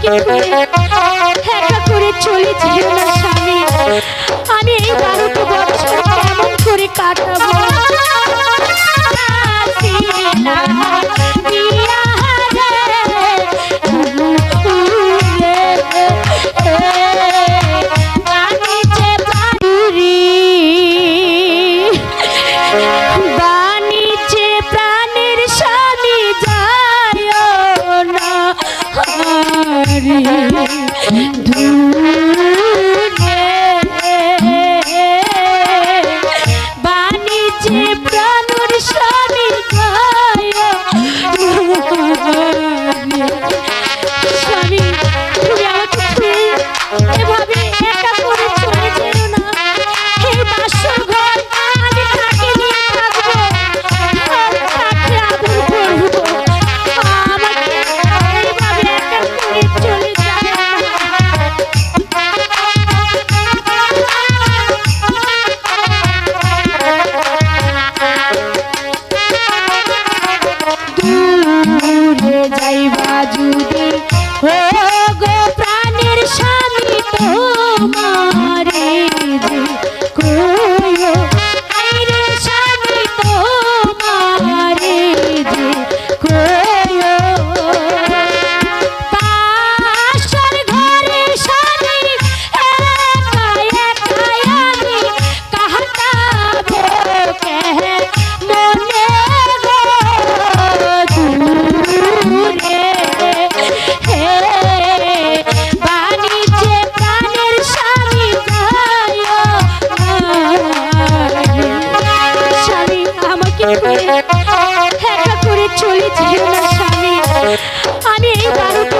আমাকে একা করে চলে যেও না স্বামী। আমি এই বারোটা বছর কেমন করে কাটাবো? করে চলে যেও না আমি এই বারোটা